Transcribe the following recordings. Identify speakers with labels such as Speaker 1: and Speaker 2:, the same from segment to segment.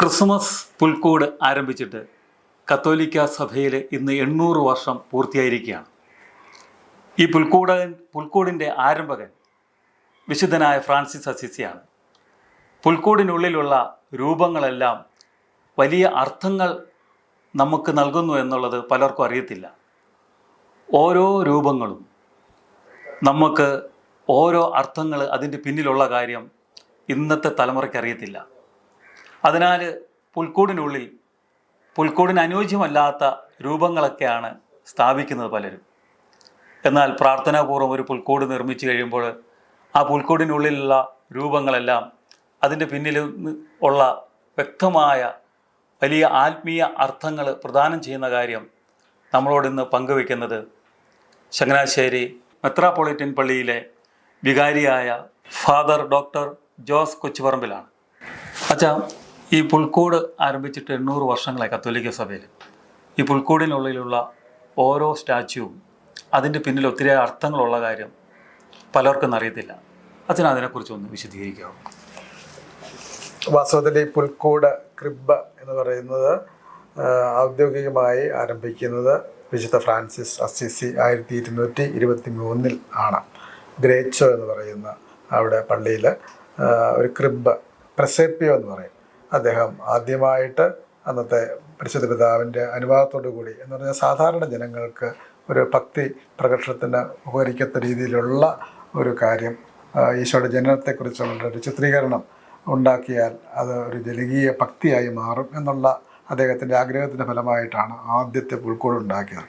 Speaker 1: Christmas പുൽക്കൂട് ആരംഭിച്ചിട്ട് കത്തോലിക്ക സഭയിൽ ഇന്ന് എണ്ണൂറ് വർഷം പൂർത്തിയായിരിക്കുകയാണ്. ഈ പുൽക്കൂടൻ പുൽക്കൂടിന്റെ ആരംഭകൻ വിശുദ്ധനായ ഫ്രാൻസിസ് അസിസിയാണ്. പുൽക്കൂടിനുള്ളിലുള്ള രൂപങ്ങളെല്ലാം വലിയ അർത്ഥങ്ങൾ നമുക്ക് നൽകുന്നു എന്നുള്ളത് പലർക്കും അറിയത്തില്ല. ഓരോ രൂപങ്ങളും നമുക്ക് ഓരോ അർത്ഥങ്ങൾ അതിന്റെ പിന്നിലുള്ള കാര്യം ഇന്നത്തെ തലമുറയ്ക്ക് അറിയത്തില്ല. അതിനാൽ പുൽക്കൂടിനുള്ളിൽ പുൽക്കൂടിന് അനുയോജ്യമല്ലാത്ത രൂപങ്ങളൊക്കെയാണ് സ്ഥാപിക്കുന്നത് പലരും. എന്നാൽ പ്രാർത്ഥനാപൂർവം ഒരു പുൽക്കൂട് നിർമ്മിച്ചു കഴിയുമ്പോൾ ആ പുൽക്കൂടിനുള്ളിലുള്ള രൂപങ്ങളെല്ലാം അതിന്റെ പിന്നിൽ ഉള്ള വ്യക്തമായ വലിയ ആത്മീയ അർത്ഥങ്ങൾ പ്രദാനം ചെയ്യുന്ന കാര്യം നമ്മളോട് ഇന്ന് പങ്കുവെക്കുന്നത് ചങ്ങനാശ്ശേരി മെത്രാപൊളിറ്റൻ പള്ളിയിലെ വികാരിയായ ഫാദർ ഡോക്ടർ ജോസ് കൊച്ചുപറമ്പിലാണ്. അച്ഛാ ഈ പുൽക്കൂട് ആരംഭിച്ചിട്ട് എണ്ണൂറ് വർഷങ്ങളായി കത്തോലിക്ക സഭയിൽ. ഈ പുൽക്കൂടിനുള്ളിലുള്ള ഓരോ സ്റ്റാച്യുവും അതിന്റെ പിന്നിൽ ഒത്തിരി അർത്ഥങ്ങളുള്ള കാര്യം പലർക്കും അറിയത്തില്ല. അച്ഛൻ അതിനെക്കുറിച്ച് ഒന്ന് വിശദീകരിക്കാമോ
Speaker 2: വാസ്തവത്തിൽ ഈ പുൽക്കൂട് ക്രിബ് എന്ന് പറയുന്നത് ഔദ്യോഗികമായി ആരംഭിക്കുന്നത് വിശുദ്ധ ഫ്രാൻസിസ് അസിസി ആയിരത്തി ഇരുന്നൂറ്റി ഇരുപത്തി മൂന്നിൽ ആണ്. ഗ്രേച്ചോ എന്ന് പറയുന്ന അവിടെ പള്ളിയിൽ ഒരു ക്രിബ് പ്രസേപ്പിയോ എന്ന് പറയും. അദ്ദേഹം ആദ്യമായിട്ട് അന്നത്തെ പരിശുദ്ധ പിതാവിന്റെ അനുവാദത്തോടു കൂടി എന്ന് പറഞ്ഞാൽ സാധാരണ ജനങ്ങൾക്ക് ഒരു ഭക്തി പ്രകർഷത്തിന് ഉപകരിക്കത്ത രീതിയിലുള്ള ഒരു കാര്യം ഈശോയുടെ ജനനത്തെക്കുറിച്ചുള്ള ഒരു ചിത്രീകരണം ഉണ്ടാക്കിയാൽ അത് ഒരു ജനകീയ ഭക്തിയായി മാറും എന്നുള്ള അദ്ദേഹത്തിന്റെ ആഗ്രഹത്തിന്റെ ഫലമായിട്ടാണ് ആദ്യത്തെ പുൽക്കൂട് ഉണ്ടാക്കിയത്.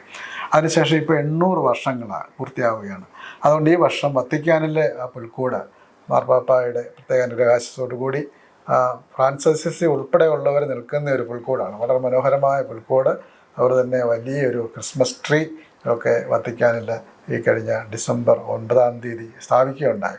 Speaker 2: അതിനുശേഷം ഇപ്പോൾ എണ്ണൂറ് വർഷങ്ങൾ പൂർത്തിയാവുകയാണ്. അതുകൊണ്ട് ഈ വർഷം വത്തിക്കാനിലെ ആ പുൽക്കൂട് മാർപ്പാപ്പായുടെ പ്രത്യേക അനുരാശത്തോടുകൂടി ഫ്രാൻസിസി ഉൾപ്പെടെയുള്ളവർ നിൽക്കുന്ന ഒരു പുൽക്കൂടാണ്. വളരെ മനോഹരമായ പുൽക്കൂട്. അവർ തന്നെ വലിയൊരു ക്രിസ്മസ് ട്രീ ഒക്കെ വത്തിക്കാനിൽ ഈ കഴിഞ്ഞ ഡിസംബർ ഒൻപതാം തീയതി സ്ഥാപിക്കുകയുണ്ടായി.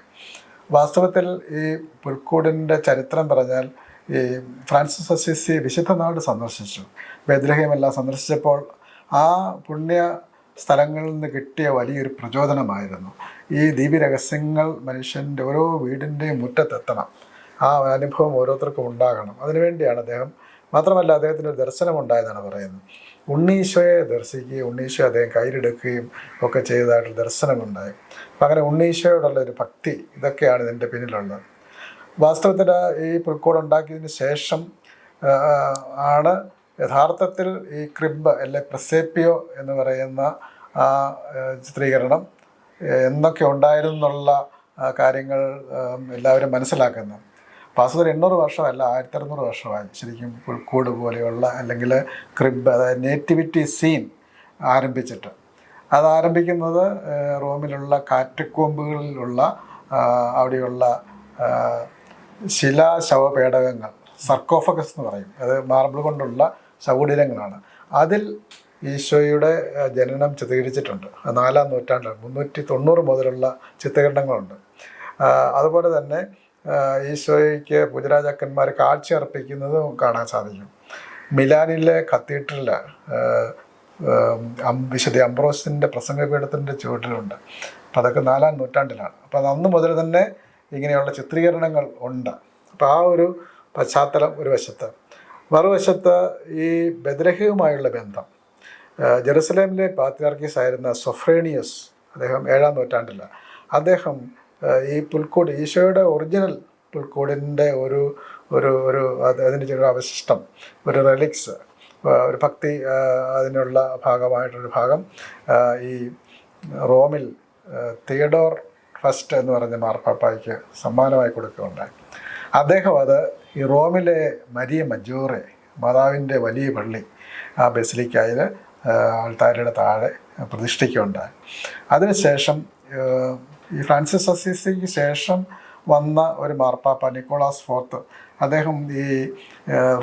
Speaker 2: വാസ്തവത്തിൽ ഈ പുൽക്കൂടിന്റെ ചരിത്രം പറഞ്ഞാൽ ഈ ഫ്രാൻസിസ് അസിസി വിശുദ്ധ നാട് സന്ദർശിച്ചു. ബദ്രഹീമെല്ലാം സന്ദർശിച്ചപ്പോൾ ആ പുണ്യ സ്ഥലങ്ങളിൽ നിന്ന് കിട്ടിയ വലിയൊരു പ്രചോദനമായിരുന്നു. ഈ ദീപി രഹസ്യങ്ങൾ മനുഷ്യന്റെ ഓരോ വീടിന്റെയും മുറ്റത്തെത്തണം. ആ അനുഭവം ഓരോരുത്തർക്കും ഉണ്ടാകണം. അതിനുവേണ്ടിയാണ് അദ്ദേഹം മാത്രമല്ല അദ്ദേഹത്തിന് ഒരു ദർശനം ഉണ്ടായതാണ് പറയുന്നത്. ഉണ്ണീശോയെ ദർശിക്കുകയും ഉണ്ണീശോ അദ്ദേഹം കയ്യിലെടുക്കുകയും ഒക്കെ ചെയ്തതായിട്ട് ദർശനമുണ്ടായി. അപ്പം അങ്ങനെ ഉണ്ണീശോയോടുള്ള ഒരു ഭക്തി ഇതൊക്കെയാണ് ഇതിന്റെ പിന്നിലുള്ളത്. വാസ്തവത്തിൽ ഈ പുൽക്കൂട് ഉണ്ടാക്കിയതിന് ശേഷം ആണ് യഥാർത്ഥത്തിൽ ഈ ക്രിബ് അല്ലെ പ്രസേപ്പിയോ എന്ന് പറയുന്ന ആ ചിത്രീകരണം എന്നൊക്കെ ഉണ്ടായിരുന്നുള്ള കാര്യങ്ങൾ എല്ലാവരും മനസ്സിലാക്കുന്നത്. വാസ്തവത്തിൽ എണ്ണൂറ് വർഷമല്ല ആയിരത്തി അറുന്നൂറ് വർഷമായി. ശരിക്കും പുൽക്കൂട് പോലെയുള്ള അല്ലെങ്കിൽ ക്രിബ് അതായത് നേറ്റിവിറ്റി സീൻ ആരംഭിച്ചിട്ട്. അത് ആരംഭിക്കുന്നത് റോമിലുള്ള കാറ്റക്കോമ്പുകളിലുള്ള അവിടെയുള്ള ശിലാശവപേടകങ്ങൾ സർക്കോഫഗസ് എന്ന് പറയും. അത് മാർബിൾ കൊണ്ടുള്ള ശവകുടീരങ്ങളാണ് അതിൽ ഈശോയുടെ ജനനം ചിത്രീകരിച്ചിട്ടുണ്ട്. നാലാം നൂറ്റാണ്ടിൽ മുന്നൂറ്റി തൊണ്ണൂറ് മുതലുള്ള ചിത്രീകരണങ്ങളുണ്ട്. അതുപോലെ തന്നെ ഈശോയ്ക്ക് പൂജരാജാക്കന്മാർ കാഴ്ച അർപ്പിക്കുന്നതും കാണാൻ സാധിക്കും. മിലാനിലെ കത്തീഡ്രലിൽ വിശുദ്ധ അംബ്രോസിന്റെ പ്രസംഗപീഠത്തിന്റെ ചുവട്ടിലുണ്ട്. അപ്പം അതൊക്കെ നാലാം നൂറ്റാണ്ടിലാണ്. അപ്പം അന്ന് മുതൽ തന്നെ ഇങ്ങനെയുള്ള ചിത്രീകരണങ്ങൾ ഉണ്ട്. അപ്പോൾ ആ ഒരു പശ്ചാത്തലം ഒരു വശത്ത്. മറുവശത്ത് ഈ ബദ്രഹയുമായുള്ള ബന്ധം. ജെറുസലേമിലെ പാത്രിയാർക്കീസ് ആയിരുന്ന സൊഫ്രേണിയസ് അദ്ദേഹം ഏഴാം നൂറ്റാണ്ടിലാണ് അദ്ദേഹം ഈ പുൽക്കൂട് ഈശോയുടെ ഒറിജിനൽ പുൽക്കൂടിന്റെ ഒരു ഒരു ഒരു അത് അതിന്റെ ചെറിയ അവശിഷ്ടം ഒരു റെലിക്സ് ഒരു ഭക്തി അതിനുള്ള ഭാഗമായിട്ടൊരു ഭാഗം ഈ റോമിൽ തിയഡോർ ഫസ്റ്റ് എന്ന് പറഞ്ഞ മാർപ്പാപ്പായ്ക്ക് സമ്മാനമായി കൊടുക്കുകയുണ്ടായി അദ്ദേഹം അത് ഈ റോമിലെ മരിയ മജോറെ മാതാവിന്റെ വലിയ പള്ളി ആ ബസിലിക്കായിൽ ആൾത്താരയുടെ താഴെ പ്രതിഷ്ഠിക്കുകയുണ്ടായി അതിനുശേഷം ഈ ഫ്രാൻസിസ് അസീസിക്ക് ശേഷം വന്ന ഒരു മാർപ്പാപ്പ നിക്കോളാസ് ഫോർത്ത്. അദ്ദേഹം ഈ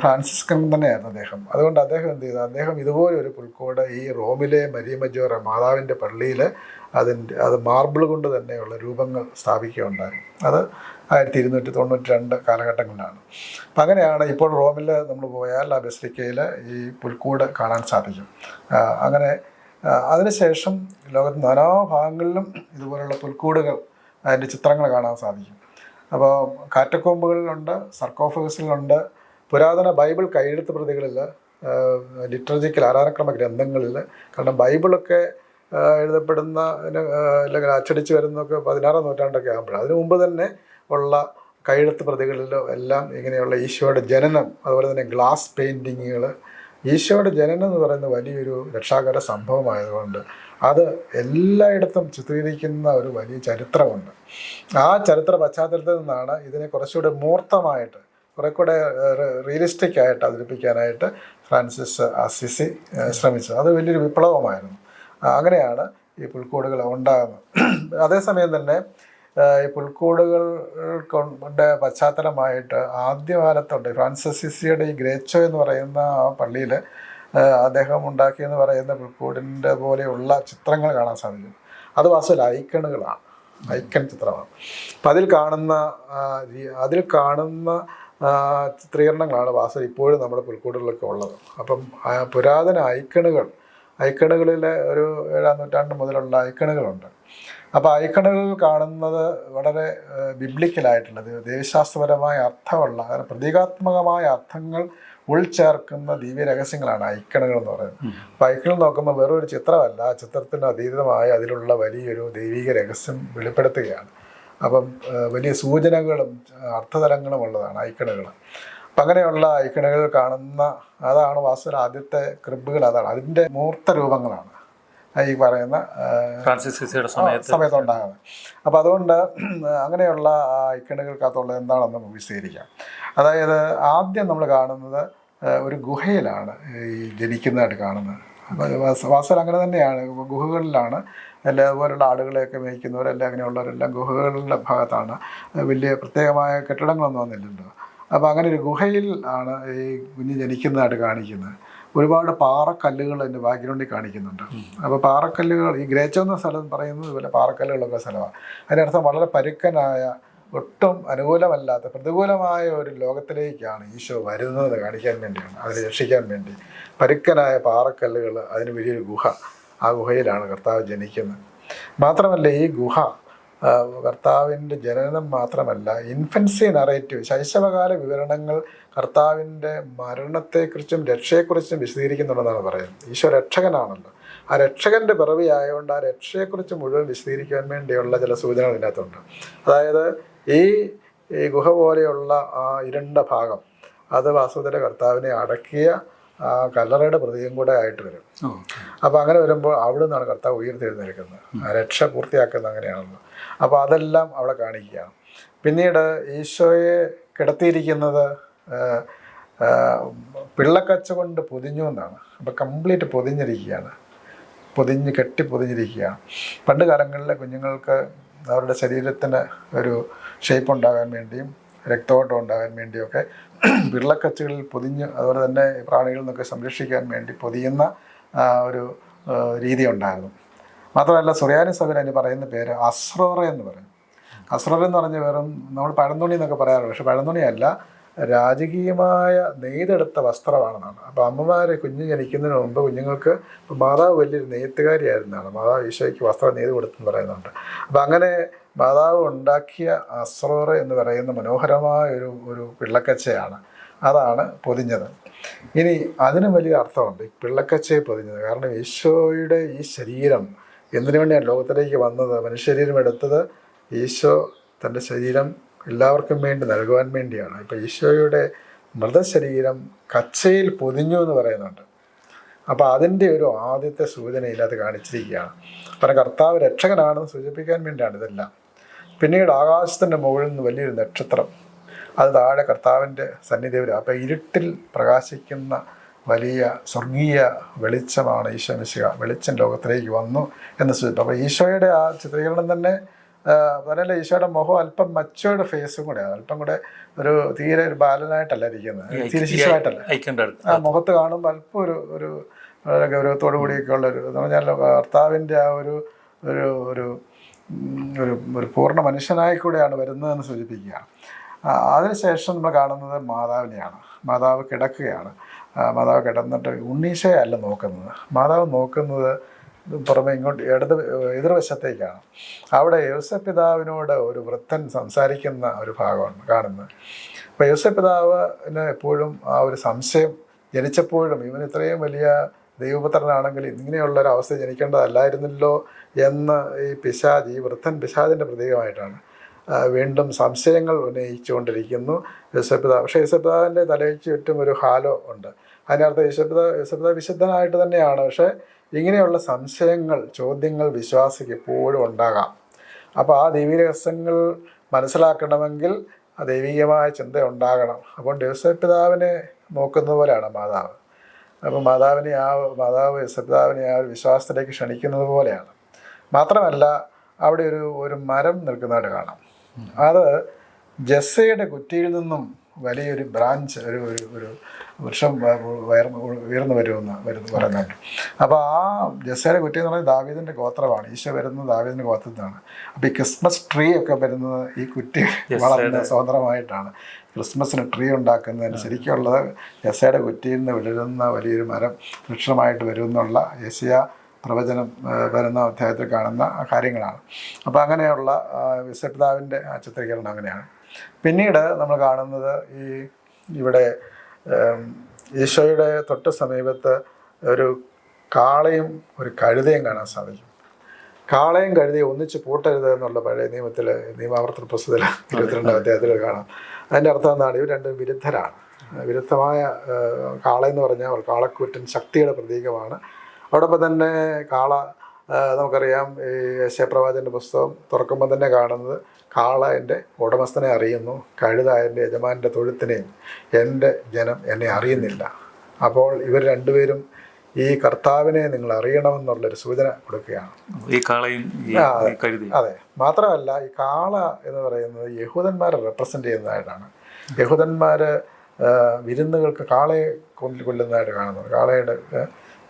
Speaker 2: ഫ്രാൻസിസ് ഫ്രാൻസിസ്കൻ തന്നെയായിരുന്നു അദ്ദേഹം. അതുകൊണ്ട് അദ്ദേഹം എന്ത് ചെയ്തു? അദ്ദേഹം ഇതുപോലെ ഒരു പുൽക്കോട് ഈ റോമിലെ മരിയമജോറ മാതാവിന്റെ പള്ളിയിൽ അതിന്റെ അത് മാർബിൾ കൊണ്ട് തന്നെയുള്ള രൂപങ്ങൾ സ്ഥാപിക്കുകയുണ്ടായി. അത് ആയിരത്തി ഇരുന്നൂറ്റി തൊണ്ണൂറ്റി രണ്ട് കാലഘട്ടങ്ങളിലാണ്. അപ്പം അങ്ങനെയാണ് ഇപ്പോൾ റോമിൽ നമ്മൾ പോയാൽ ആ ബെസ്ലിക്കയിൽ ഈ പുൽക്കൂട് കാണാൻ സാധിക്കും. അങ്ങനെ അതിനുശേഷം ലോകത്ത് നാനാഭാഗങ്ങളിലും ഇതുപോലുള്ള പുൽക്കൂടുകൾ അതിന്റെ ചിത്രങ്ങൾ കാണാൻ സാധിക്കും. അപ്പോൾ കാറ്റക്കോമ്പുകളിലുണ്ട് സർക്കോഫഗസിലുണ്ട് പുരാതന ബൈബിൾ കൈയെഴുത്ത് പ്രതികളിൽ ലിറ്റർജിക്കൽ ആരാധനക്രമ ഗ്രന്ഥങ്ങളിൽ കാരണം ബൈബിളൊക്കെ എഴുതപ്പെടുന്ന അല്ലെങ്കിൽ അച്ചടിച്ച് വരുന്നതൊക്കെ പതിനാറാം നൂറ്റാണ്ടൊക്കെ ആകുമ്പോൾ അതിനു മുമ്പ് തന്നെ ഉള്ള കൈയെഴുത്ത് പ്രതികളിലോ എല്ലാം ഇങ്ങനെയുള്ള ഈശോയുടെ ജനനം അതുപോലെ തന്നെ ഗ്ലാസ് പെയിന്റിങ്ങുകൾ ഈശോയുടെ ജനനം എന്ന് പറയുന്ന വലിയൊരു രക്ഷാകര സംഭവമായതുകൊണ്ട് അത് എല്ലായിടത്തും ചിത്രീകരിക്കുന്ന ഒരു വലിയ ചരിത്രമുണ്ട്. ആ ചരിത്ര പശ്ചാത്തലത്തിൽ നിന്നാണ് ഇതിനെ കുറച്ചുകൂടെ മൂർത്തമായിട്ട് കുറെ കൂടെ റിയലിസ്റ്റിക് ആയിട്ട് അവതരിപ്പിക്കാനായിട്ട് ഫ്രാൻസിസ് അസിസി ശ്രമിച്ചത്. അത് വലിയൊരു വിപ്ലവമായിരുന്നു. അങ്ങനെയാണ് ഈ പുൽക്കൂടുകൾ ഉണ്ടാകുന്നത്. അതേസമയം തന്നെ ഏഹ്, പുൽക്കൂടുകൾ കൊണ്ട് പശ്ചാത്തലമായിട്ട് ആദ്യകാലത്തുണ്ട്. ഫ്രാൻസിസ് അസിസിയുടെ ഈ ഗ്രേച്ചോ എന്ന് പറയുന്ന ആ പള്ളിയിൽ അദ്ദേഹം ഉണ്ടാക്കിയെന്ന് പറയുന്ന പുൽക്കൂടിന്റെ പോലെയുള്ള ചിത്രങ്ങൾ കാണാൻ സാധിക്കും. അത് വാസ്തവത്തിൽ ഐക്കണുകളാണ് ഐക്കൺ ചിത്രമാണ്. അപ്പം അതിൽ കാണുന്ന അതിൽ കാണുന്ന ചിത്രീകരണങ്ങളാണ് വാസ്തു ഇപ്പോഴും നമ്മുടെ പുൽക്കൂടുകളിലൊക്കെ ഉള്ളത്. അപ്പം പുരാതന ഐക്കണുകൾ ഐക്കണുകളിലെ ഒരു ഏഴാം നൂറ്റാണ്ട് മുതലുള്ള ഐക്കണുകളുണ്ട്. അപ്പോൾ ഐക്കണുകൾ കാണുന്നത് വളരെ ബിബ്ലിക്കലായിട്ടുള്ളത് ദേവശാസ്ത്രപരമായ അർത്ഥമുള്ള അങ്ങനെ പ്രതീകാത്മകമായ അർത്ഥങ്ങൾ ഉൾച്ചേർക്കുന്ന ദിവ്യ രഹസ്യങ്ങളാണ് ഐക്കണുകൾ എന്ന് പറയുന്നത്. അപ്പം ഐക്കണുകൾ നോക്കുമ്പോൾ വെറൊരു ചിത്രമല്ല ആ ചിത്രത്തിന് അതീതമായ അതിലുള്ള വലിയൊരു ദൈവിക രഹസ്യം വെളിപ്പെടുത്തുകയാണ്. അപ്പം വലിയ സൂചനകളും അർത്ഥതലങ്ങളും ഉള്ളതാണ് ഐക്കണുകൾ അപ്പം അങ്ങനെയുള്ള ഐക്കണുകൾ കാണുന്ന അതാണ് വാസ്തുവിൽ ആദ്യത്തെ ക്രിബുകൾ അതാണ്. അതിന്റെ മൂർത്ത രൂപങ്ങളാണ്. ഈ പറയുന്ന സമയത്തുണ്ടാകുന്നത്. അപ്പോൾ അതുകൊണ്ട് അങ്ങനെയുള്ള ഐക്കണുകൾക്കകത്തുള്ള എന്താണെന്ന് നമുക്ക് വിശദീകരിക്കാം. അതായത് ആദ്യം നമ്മൾ കാണുന്നത് ഒരു ഗുഹയിലാണ് ഈ ജനിക്കുന്നതായിട്ട് കാണുന്നത്. വാസൽ അങ്ങനെ തന്നെയാണ്. ഗുഹകളിലാണ് അല്ല അതുപോലുള്ള ആടുകളെയൊക്കെ മേയ്ക്കുന്നവരല്ല അങ്ങനെയുള്ളവരെല്ലാം ഗുഹകളുടെ ഭാഗത്താണ്. വലിയ പ്രത്യേകമായ കെട്ടിടങ്ങളൊന്നും വന്നില്ലല്ലോ. അപ്പോൾ അങ്ങനെ ഒരു ഗുഹയിൽ ആണ് ഈ കുഞ്ഞ് ജനിക്കുന്നതായിട്ട് കാണിക്കുന്നത്. ഒരുപാട് പാറക്കല്ലുകൾ എന്റെ ബാക്ക്ഗ്രൗണ്ടിൽ കാണിക്കുന്നുണ്ട്. അപ്പോൾ പാറക്കല്ലുകൾ ഈ ഗ്രേച്ചോ എന്ന സ്ഥലം പറയുന്നത് പോലെ പാറക്കല്ലുകളൊക്കെ സ്ഥലമാണ്. അതിനർത്ഥം വളരെ പരുക്കനായ ഒട്ടും അനുകൂലമല്ലാത്ത പ്രതികൂലമായ ഒരു ലോകത്തിലേക്കാണ് ഈശോ വരുന്നത് കാണിക്കാൻ വേണ്ടിയാണ് അതിനെ രക്ഷിക്കാൻ വേണ്ടി. പരുക്കനായ പാറക്കല്ലുകൾ അതിന് വലിയൊരു ഗുഹ. ആ ഗുഹയിലാണ് കർത്താവ് ജനിക്കുന്നത്. മാത്രമല്ല ഈ ഗുഹ കർത്താവിന്റെ ജനനം മാത്രമല്ല ഇൻഫൻസി നറേറ്റീവ് ശൈശവകാല വിവരണങ്ങൾ കർത്താവിന്റെ മരണത്തെക്കുറിച്ചും രക്ഷയെക്കുറിച്ചും വിശദീകരിക്കുന്നുണ്ടെന്നാണ് പറയുന്നത്. ഈശോ രക്ഷകനാണല്ലോ. ആ രക്ഷകന്റെ പിറവിയായതുകൊണ്ട് ആ രക്ഷയെക്കുറിച്ച് മുഴുവൻ വിശദീകരിക്കാൻ വേണ്ടിയുള്ള ചില സൂചനകൾ ഇതിനകത്തുണ്ട്. അതായത് ഈ ഈ ഗുഹ പോലെയുള്ള ആ ഇരുണ്ട ഭാഗം അത് വാസുദേവ കർത്താവിനെ അടക്കിയ കല്ലറയുടെ പ്രതീകം കൂടെ ആയിട്ട് വരും. അപ്പോൾ അങ്ങനെ വരുമ്പോൾ അവിടെ നിന്നാണ് കർത്താവ് ഉയർത്തെഴുന്നേൽക്കുന്നത്. രക്ഷ പൂർത്തിയാക്കുന്നത് അങ്ങനെയാണല്ലോ. അപ്പോൾ അതെല്ലാം അവിടെ കാണിക്കുകയാണ്. പിന്നീട് ഈശോയെ കിടത്തിയിരിക്കുന്നത് പിള്ളക്കച്ച കൊണ്ട് പൊതിഞ്ഞു എന്നാണ്. അപ്പോൾ കംപ്ലീറ്റ് പൊതിഞ്ഞിരിക്കുകയാണ്. പൊതിഞ്ഞ് കെട്ടി പൊതിഞ്ഞിരിക്കുകയാണ്. പണ്ട് കാലങ്ങളിലെ കുഞ്ഞുങ്ങൾക്ക് അവരുടെ ശരീരത്തിന് ഒരു ഷേപ്പ് ഉണ്ടാകാൻ വേണ്ടിയും രക്തോട്ടം ഉണ്ടാകാൻ വേണ്ടിയൊക്കെ വിള്ളക്കച്ചുകളിൽ പൊതിഞ്ഞ് അതുപോലെ തന്നെ പ്രാണികളിൽ നിന്നൊക്കെ സംരക്ഷിക്കാൻ വേണ്ടി പൊതിയുന്ന ഒരു രീതി ഉണ്ടായിരുന്നു. മാത്രമല്ല സുറിയാനി സഭയിൽ അതിന് പറയുന്ന പേര് അസ്രോറ എന്ന് പറയും. അസ്രോറ എന്ന് പറഞ്ഞ വെറും നമ്മൾ പഴന്തുണി എന്നൊക്കെ പറയാറുണ്ട്. പക്ഷെ പഴന്തുണിയല്ല രാജകീയമായ നെയ്തെടുത്ത വസ്ത്രമാണെന്നാണ്. അപ്പോൾ അമ്മമാരെ കുഞ്ഞ് ജനിക്കുന്നതിന് മുമ്പ് കുഞ്ഞുങ്ങൾക്ക് മാതാവ് വലിയൊരു നെയ്ത്തുകാരിയായിരുന്നാണ്. മാതാവ് ഈശോയ്ക്ക് വസ്ത്രം നെയ്ത് കൊടുത്തെന്ന് പറയുന്നുണ്ട്. അപ്പം അങ്ങനെ മാതാവ് ഉണ്ടാക്കിയ അസ്രോറ എന്ന് പറയുന്ന മനോഹരമായ ഒരു ഒരു പിള്ളക്കച്ചയാണ്. അതാണ് പൊതിഞ്ഞത്. ഇനി അതിനും വലിയ അർത്ഥമുണ്ട്. പിള്ളക്കച്ചയെ പൊതിഞ്ഞത്. കാരണം ഈശോയുടെ ഈ ശരീരം എന്തിനു വേണ്ടിയാണ് ലോകത്തിലേക്ക് വന്നത്? മനുഷ്യശരീരം എടുത്തത് ഈശോ തന്റെ ശരീരം എല്ലാവർക്കും വേണ്ടി നൽകുവാൻ വേണ്ടിയാണ്. ഇപ്പം ഈശോയുടെ മൃതശരീരം കച്ചയിൽ പൊതിഞ്ഞു എന്ന് പറയുന്നുണ്ട്. അപ്പോൾ അതിന്റെ ഒരു ആദ്യത്തെ സൂചന ഇല്ലാതെ കാണിച്ചിരിക്കുകയാണ്. അപ്പം കർത്താവ് രക്ഷകനാണെന്ന് സൂചിപ്പിക്കാൻ വേണ്ടിയാണ് ഇതെല്ലാം. പിന്നീട് ആകാശത്തിന്റെ മുകളിൽ നിന്ന് വലിയൊരു നക്ഷത്രം അത് താഴെ കർത്താവിന്റെ സന്നിധി വരും അപ്പോൾ ഇരുട്ടിൽ പ്രകാശിക്കുന്ന വലിയ സ്വർഗീയ വെളിച്ചമാണ് ഈശോ മിശിക വെളിച്ചം ലോകത്തിലേക്ക് വന്നു എന്ന് സൂചിപ്പം അപ്പോൾ ഈശോയുടെ ആ ചിത്രീകരണം തന്നെ അതല്ല ഈശോയുടെ മുഖം അല്പം മച്ചോയുടെ ഫേസും കൂടെയാണ്. അല്പം കൂടെ ഒരു തീരെ ഒരു ബാലനായിട്ടല്ല ഇരിക്കുന്നത്. ശിശുവായിട്ടല്ല. ആ മുഖത്ത് കാണുമ്പോൾ അല്പം ഒരു ഒരു വളരെ ഗൗരവത്തോടു കൂടിയൊക്കെ ഉള്ള ഒരു എന്ന് പറഞ്ഞാൽ കർത്താവിന്റെ ആ ഒരു ഒരു ഒരു ഒരു പൂർണ മനുഷ്യനായി കൂടെയാണ് വരുന്നതെന്ന് സൂചിപ്പിക്കുകയാണ്. അതിനുശേഷം നമ്മൾ കാണുന്നത് മാതാവിനെയാണ്. മാതാവ് കിടക്കുകയാണ്. മാതാവ് കിടന്നിട്ട് ഉണ്ണീശയെ അല്ല നോക്കുന്നത്. മാതാവ് നോക്കുന്നത് പുറമെ ഇങ്ങോട്ട് ഇടത് എതിർവശത്തേക്കാണ്. അവിടെ യോസഫ് പിതാവിനോട് ഒരു വൃദ്ധൻ സംസാരിക്കുന്ന ഒരു ഭാഗമാണ് കാണുന്നത്. അപ്പോൾ യോസഫ് പിതാവിന് എപ്പോഴും ആ ഒരു സംശയം ജനിച്ചപ്പോഴും ഇവൻ ഇത്രയും വലിയ ദൈവപുത്രനാണെങ്കിൽ ഇങ്ങനെയുള്ള ഒരു അവസ്ഥ ജനിക്കേണ്ടതല്ലായിരുന്നല്ലോ എന്ന് ഈ പിശാജ് ഈ വൃദ്ധൻ പിശാജിന്റെ പ്രതീകമായിട്ടാണ്. വീണ്ടും സംശയങ്ങൾ ഉന്നയിച്ചുകൊണ്ടിരിക്കുന്നു യേശപ്പിതാവ് പക്ഷേ യേശപ്പിതാവിന്റെ തലയ്ക്ക് ചുറ്റും ഒരു ഹാലോ ഉണ്ട്. അതിനർത്ഥം യേശപ്പിത യേശപ്പിതാവ് വിശുദ്ധനായിട്ട് തന്നെയാണ്. പക്ഷേ ഇങ്ങനെയുള്ള സംശയങ്ങൾ ചോദ്യങ്ങൾ വിശ്വാസിക്ക് എപ്പോഴും ഉണ്ടാകാം. അപ്പോൾ ആ ദൈവീ രഹസ്യങ്ങൾ മനസ്സിലാക്കണമെങ്കിൽ ആ ദൈവികമായ ചിന്ത ഉണ്ടാകണം. അപ്പോൾ യേശപ്പിതാവിനെ നോക്കുന്നത് പോലെയാണ് മാതാവ്. അപ്പോൾ മാതാവിനെ ആ മാതാവ് യേശപ്പിതാവിനെ ആ ഒരു വിശ്വാസത്തിലേക്ക് ക്ഷണിക്കുന്നത് പോലെയാണ്. മാത്രമല്ല അവിടെ ഒരു ഒരു മരം നിൽക്കുന്നതായിട്ട് കാണാം. അത് ജസ്സയുടെ കുറ്റിയിൽ നിന്നും വലിയൊരു ബ്രാഞ്ച് ഒരു ഒരു ഒരു വൃക്ഷം ഉയർന്നു വരുമെന്ന് വരുന്നു പറയുന്നുണ്ട്. അപ്പോൾ ആ ജസ്സയുടെ കുറ്റി എന്ന് പറയുന്നത് ദാവീദിന്റെ ഗോത്രമാണ്. ഈശോ വരുന്നത് ദാവീദിന്റെ ഗോത്രത്തിനാണ് അപ്പോൾ ഈ ക്രിസ്മസ് ട്രീ ഒക്കെ വരുന്നത് ഈ കുറ്റി വളരെ സ്വതന്ത്രമായിട്ടാണ്. ക്രിസ്മസിന് ട്രീ ഉണ്ടാക്കുന്നതിന് ശരിക്കുള്ളത് ജസ്സയുടെ കുറ്റിയിൽ നിന്ന് വിളരുന്ന വലിയൊരു മരം വൃക്ഷമായിട്ട് വരുമെന്നുള്ള യശയ പ്രവചനം വരുന്ന അധ്യായത്തിൽ കാണുന്ന കാര്യങ്ങളാണ്. അപ്പോൾ അങ്ങനെയുള്ള വിശ്വപിതാവിന്റെ ചിത്രീകരണം അങ്ങനെയാണ്. പിന്നീട് നമ്മൾ കാണുന്നത് ഈ ഇവിടെ ഈശോയുടെ തൊട്ട് സമീപത്ത് ഒരു കാളയും ഒരു കഴുതയും കാണാൻ സാധിക്കും. കാളയും കഴുതയും ഒന്നിച്ച് പൂട്ടരുത് എന്നുള്ള പഴയ നിയമത്തിൽ നിയമാവർത്തന പുസ്തകത്തിൽ ഇരുപത്തിരണ്ടാം അധ്യായത്തിൽ കാണാം. അതിന്റെ അർത്ഥം എന്താണ്? ഇവർ രണ്ടും വിരുദ്ധരാണ്. വിരുദ്ധമായ കാളയെന്ന് കാള എന്ന് പറഞ്ഞാൽ കാളക്കൂറ്റൻ ശക്തിയുടെ പ്രതീകമാണ്. അതോടൊപ്പം തന്നെ കാള നമുക്കറിയാം ഈ യശപ്രവാചന്റെ പുസ്തകം തുറക്കുമ്പോൾ തന്നെ കാണുന്നത് കാള എന്റെ ഉടമസ്ഥനെ അറിയുന്നു കഴുത എന്റെ യജമാന്റെ തൊഴുത്തിനെയും എന്റെ ജനം എന്നെ അറിയുന്നില്ല. അപ്പോൾ ഇവർ രണ്ടുപേരും ഈ കർത്താവിനെ നിങ്ങൾ അറിയണമെന്നുള്ളൊരു സൂചന കൊടുക്കുകയാണ്.
Speaker 1: ഈ കാളയും
Speaker 2: അതെ. മാത്രമല്ല ഈ കാള എന്ന് പറയുന്നത് യഹൂദന്മാരെ റെപ്രസെന്റ് ചെയ്യുന്നതായിട്ടാണ്. യഹൂദന്മാർ വിരുന്നുകൾക്ക് കാളയെ കൊല്ലി കൊല്ലുന്നതായിട്ട് കാണുന്നത് കാളയുടെ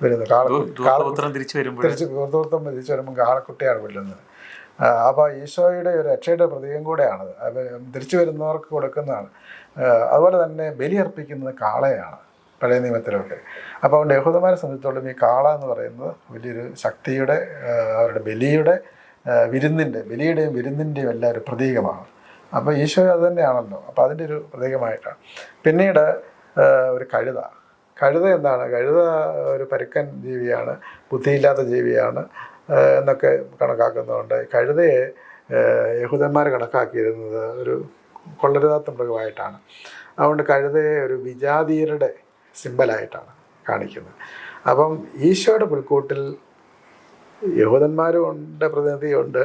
Speaker 2: ഏ, വിരുന്ന് കാള കാള
Speaker 1: ദൂതപുത്രൻ തിരിച്ചു വരുമ്പോൾ
Speaker 2: തിരിച്ച് കുർത്തൂർത്തം തിരിച്ചു വരുമ്പോൾ കാളക്കുട്ടിയാണ് കൊല്ലുന്നത് അപ്പോൾ ഈശോയുടെ ഒരു രക്ഷയുടെ പ്രതീകം കൂടെയാണ്. തിരിച്ചു വരുന്നവർക്ക് കൊടുക്കുന്നതാണ്. അതുപോലെ തന്നെ ബലിയർപ്പിക്കുന്നത് കാളയാണ്. പഴയ നിയമത്തിലൊക്കെ. അപ്പോൾ അതുകൊണ്ട് യഹൂദന്മാരെ സംബന്ധിച്ചോളം ഈ കാള എന്ന് പറയുന്നത് വലിയൊരു ശക്തിയുടെ അവരുടെ ബലിയുടെ വിരുന്നിന്റെ ബലിയുടെയും വിരുന്നിന്റെയും എല്ലാം ഒരു പ്രതീകമാണ്. അപ്പോൾ ഈശോ അത് തന്നെയാണല്ലോ. അപ്പോൾ അതിന്റെ ഒരു പ്രതീകമായിട്ടാണ്. പിന്നീട് ഒരു കഴുത. കഴുത എന്താണ്? കഴുത ഒരു പരുക്കൻ ജീവിയാണ് ബുദ്ധിയില്ലാത്ത ജീവിയാണ് എന്നൊക്കെ കണക്കാക്കുന്നതുകൊണ്ട് കഴുതയെ യഹൂദന്മാർ കണക്കാക്കിയിരുന്നത് ഒരു കൊള്ളരുതാത്ത മൃഗമായിട്ടാണ് അതുകൊണ്ട് കഴുതയെ ഒരു വിജാതീയരുടെ സിമ്പലായിട്ടാണ് കാണിക്കുന്നത്. അപ്പം ഈശോയുടെ പുൽക്കൂട്ടിൽ യഹൂദന്മാരും ഉണ്ട് പ്രതിനിധിയുണ്ട്